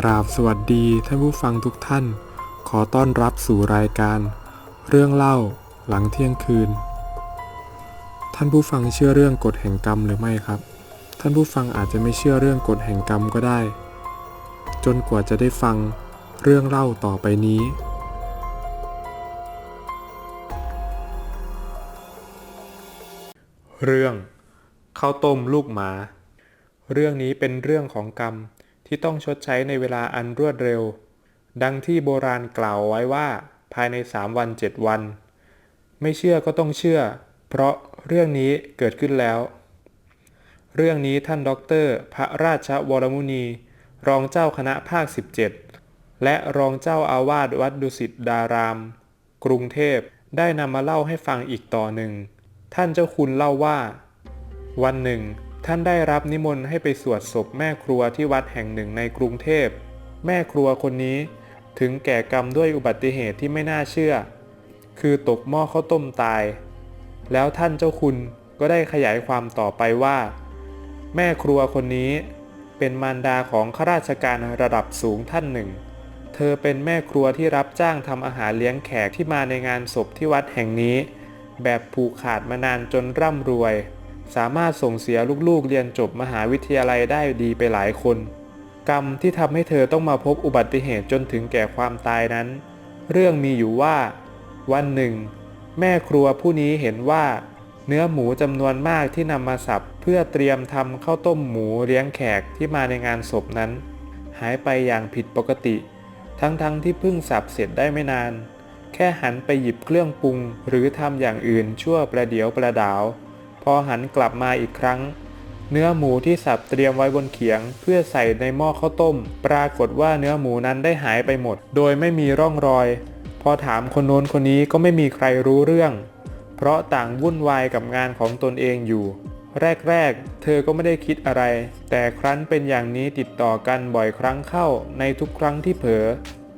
กราบสวัสดีท่านผู้ฟังทุกท่าน ขอต้อนรับสู่รายการ เรื่องเล่าหลังเที่ยงคืน ท่านผู้ฟังเชื่อเรื่องกฎแห่งกรรมหรือไม่ครับ ท่านผู้ฟังอาจจะไม่เชื่อเรื่องกฎแห่งกรรมก็ได้ จนกว่าจะได้ฟังเรื่องเล่าต่อไปนี้ เรื่องข้าวต้มลูกหมา เรื่องนี้เป็นเรื่องของกรรม ที่ต้องชดใช้ในเวลาอันรวดเร็ว ดังที่โบราณกล่าวไว้ว่าภายในสามวันเจ็ดวัน ไม่เชื่อก็ต้องเชื่อ เพราะเรื่องนี้เกิดขึ้นแล้ว เรื่องนี้ท่านด็อกเตอร์พระราชวรมุนี รองเจ้าคณะภาค 17 และรองเจ้าอาวาสวัดดุสิตดาราม กรุงเทพได้นำมาเล่าให้ฟังอีกต่อหนึ่ง ท่านเจ้าคุณเล่าว่า วันหนึ่ง ท่านได้รับนิมนต์ให้ไปสวดศพแม่ครัวที่วัดแห่งหนึ่งในกรุงเทพ แม่ครัวคนนี้ถึงแก่กรรมด้วยอุบัติเหตุที่ไม่น่าเชื่อ คือตกหม้อข้าวต้มตาย แล้วท่านเจ้าคุณก็ได้ขยายความต่อไปว่า แม่ครัวคนนี้เป็นมารดาของข้าราชการระดับสูงท่านหนึ่ง เธอเป็นแม่ครัวที่รับจ้างทำอาหารเลี้ยงแขกที่มาในงานศพที่วัดแห่งนี้ แบบผูกขาดมานานจนร่ำรวย สามารถส่งเสียลูกๆเรียนจบมหาวิทยาลัยได้ดีไปหลายคน กรรมที่ทำให้เธอต้องมาพบอุบัติเหตุจนถึงแก่ความตายนั้น เรื่องมีอยู่ว่า วันหนึ่ง แม่ครัวผู้นี้เห็นว่า เนื้อหมูจำนวนมากที่นำมาสับเพื่อเตรียมทำข้าวต้มหมูเลี้ยงแขกที่มาในงานศพนั้น หายไปอย่างผิดปกติ ทั้งๆทที่เพิ่งสับเสร็จได้ไม่นาน แค่หันไปหยิบเครื่องปรุง หรือทำอย่างอื่นชั่วประเดียวประดาว พอหันกลับมาอีกครั้ง เนื้อหมูที่สับเตรียมไว้บนเขียง เพื่อใส่ในหม้อข้าวต้ม ปรากฏว่าเนื้อหมูนั้นได้หายไปหมด โดยไม่มีร่องรอย พอถามคนโน้นคนนี้ก็ไม่มีใครรู้เรื่อง เพราะต่างวุ่นวายกับงานของตนเองอยู่แรกๆ เธอก็ไม่ได้คิดอะไร แต่ครั้นเป็นอย่างนี้ติดต่อกันบ่อยครั้งเข้าในทุกครั้งที่เผลอ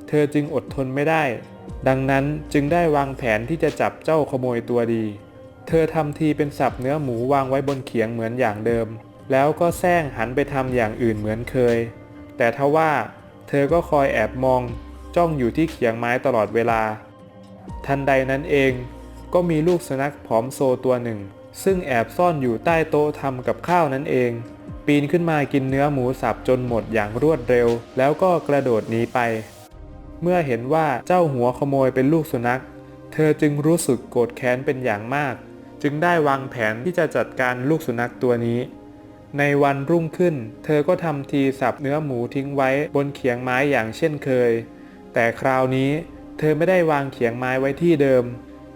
เธอจึงอดทนไม่ได้ ดังนั้นจึงได้วางแผนที่จะจับเจ้าขโมยตัวดี เธอทำทีเป็นสับเนื้อหมูวางไว้บนเขียงเหมือนอย่างเดิม แล้วก็แซงหันไปทำอย่างอื่นเหมือนเคย แต่ทว่า เธอก็คอยแอบมอง จ้องอยู่ที่เขียงไม้ตลอดเวลา ทันใดนั้นเอง ก็มีลูกสุนัขผอมโซตัวหนึ่ง ซึ่งแอบซ่อนอยู่ใต้โต๊ะทำกับข้าวนั่นเอง ปีนขึ้นมากินเนื้อหมูสับจนหมดอย่างรวดเร็ว แล้วก็กระโดดหนีไป เมื่อเห็นว่าเจ้าหัวขโมยเป็นลูกสุนัข เธอจึงรู้สึกโกรธแค้นเป็นอย่างมาก จึงได้วางแผนที่จะจัดการลูกสุนัขตัวนี้ ในวันรุ่งขึ้น เธอก็ทำทีสับเนื้อหมูทิ้งไว้บนเขียงไม้อย่างเช่นเคย แต่คราวนี้เธอไม่ได้วางเขียงไม้ไว้ที่เดิม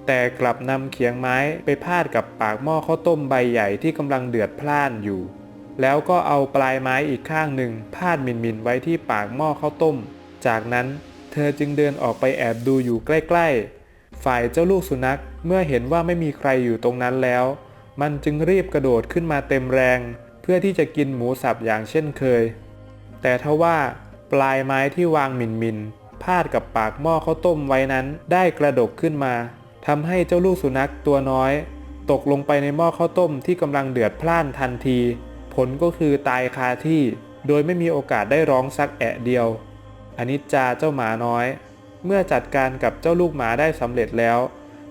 แต่กลับนำเขียงไม้ไปพาดกับปากหม้อข้าวต้มใบใหญ่ที่กำลังเดือดพล่านอยู่ แล้วก็เอาปลายไม้อีกข้างหนึ่งพาดมินมินไว้ที่ปากหม้อข้าวต้ม จากนั้นเธอจึงเดินออกไปแอบดูอยู่ใกล้ ๆ ฝ่ายเจ้าลูกสุนัขเมื่อเห็นว่าไม่มีใครอยู่ตรงนั้นแล้ว มันจึงรีบกระโดดขึ้นมาเต็มแรง เพื่อที่จะกินหมูสับอย่างเช่นเคย แต่ทว่าปลายไม้ที่วางหมินมินพาดกับปากหม้อข้าวต้มไว้นั้นได้กระดกขึ้นมาทำให้เจ้าลูกสุนัขตัวน้อย ตกลงไปในหม้อข้าวต้มที่กำลังเดือดพล่านทันที ผลก็คือตายคาที่ โดยไม่มีโอกาสได้ร้องสักแอะเดียวอนิจจาเจ้าหมาน้อย เมื่อจัดการกับเจ้าลูกหมาได้สำเร็จแล้ว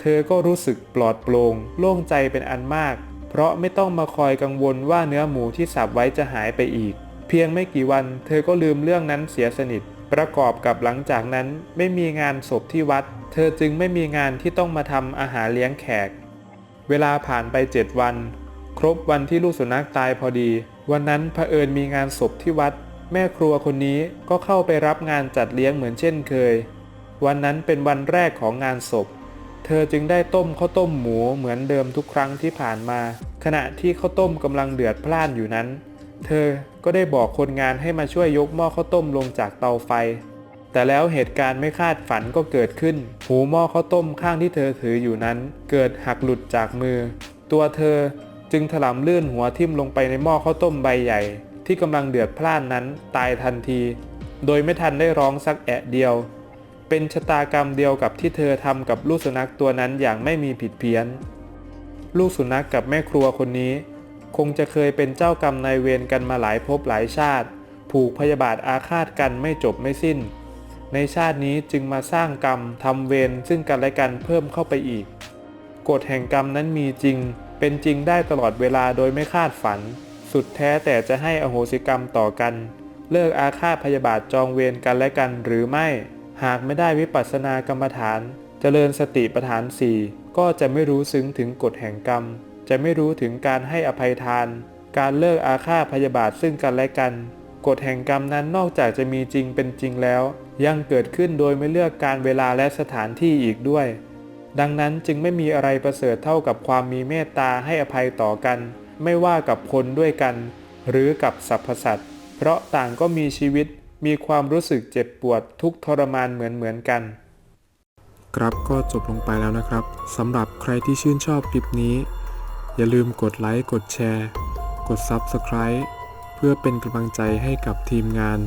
เธอก็รู้สึกปลอดโปร่งโล่งใจเป็นอันมาก เพราะไม่ต้องมาคอยกังวลว่าเนื้อหมูที่สับไว้จะหายไปอีก เพียงไม่กี่วัน เธอก็ลืมเรื่องนั้นเสียสนิท ประกอบกับหลังจากนั้นไม่มีงานศพที่วัด เธอจึงไม่มีงานที่ต้องมาทำอาหารเลี้ยงแขก เวลาผ่านไปเจ็ดวัน ครบวันที่ลูกสุนัขตายพอดี วันนั้นเผอิญมีงานศพที่วัด แม่ครัวคนนี้ก็เข้าไปรับงานจัดเลี้ยงเหมือนเช่นเคย วันนั้นเป็นวันแรกของงานศพ เธอจึงได้ต้มข้าวต้มหมูเหมือนเดิมทุกครั้งที่ผ่านมา ขณะที่ข้าวต้มกำลังเดือดพล่านอยู่นั้น เธอก็ได้บอกคนงานให้มาช่วยยกหม้อข้าวต้มลงจากเตาไฟ แต่แล้วเหตุการณ์ไม่คาดฝันก็เกิดขึ้น หูหม้อข้าวต้มข้างที่เธอถืออยู่นั้น เกิดหักหลุดจากมือ ตัวเธอจึงถลำลื่นหัวทิ่มลงไปในหม้อข้าวต้มใบใหญ่ ที่กำลังเดือดพล่านนั้นตายทันที โดยไม่ทันได้ร้องสักแอะเดียว เป็นชะตากรรมเดียวกับที่เธอทำกับลูกสุนัขตัวนั้นอย่างไม่มีผิดเพี้ยน ลูกสุนัขกับแม่ครัวคนนี้ คงจะเคยเป็นเจ้ากรรมนายเวรกันมาหลายภพหลายชาติ ผูกพยาบาทอาฆาตกันไม่จบไม่สิ้น ในชาตินี้จึงมาสร้างกรรมทำเวรซึ่งกันและกันเพิ่มเข้าไปอีก กฎแห่งกรรมนั้นมีจริง เป็นจริงได้ตลอดเวลาโดยไม่คาดฝัน สุดแท้แต่จะให้อโหสิกรรมต่อกัน เลิกอาฆาตพยาบาทจองเวรกันและกันหรือไม่ หากไม่ได้วิปัสสนากรรมฐานเจริญสติปัฏฐานสี่ก็จะไม่รู้ซึ้งถึงกฎแห่งกรรม จะไม่รู้ถึงการให้อภัยทาน การเลิกอาฆาตพยาบาทซึ่งกันและกัน กฎแห่งกรรมนั้นนอกจากจะมีจริงเป็นจริงแล้ว ยังเกิดขึ้นโดยไม่เลือกการเวลาและสถานที่อีกด้วย ดังนั้นจึงไม่มีอะไรประเสริฐเท่ากับความมีเมตตาให้อภัยต่อกัน ไม่ว่ากับคนด้วยกัน หรือกับสรรพสัตว์เพราะต่างก็มีชีวิต มีความรู้สึกเจ็บปวดทุกทรมานเหมือนเหมือนๆกัน ครับก็จบลงไปแล้วนะครับสำหรับใครที่ชื่นชอบคลิปนี้ อย่าลืมกดไลค์กดแชร์ กด Subscribe เพื่อเป็นกำลังใจให้กับทีมงาน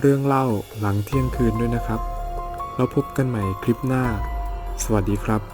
เรื่องเล่าหลังเที่ยงคืนด้วยนะครับ แล้วพบกันใหม่คลิปหน้า สวัสดีครับ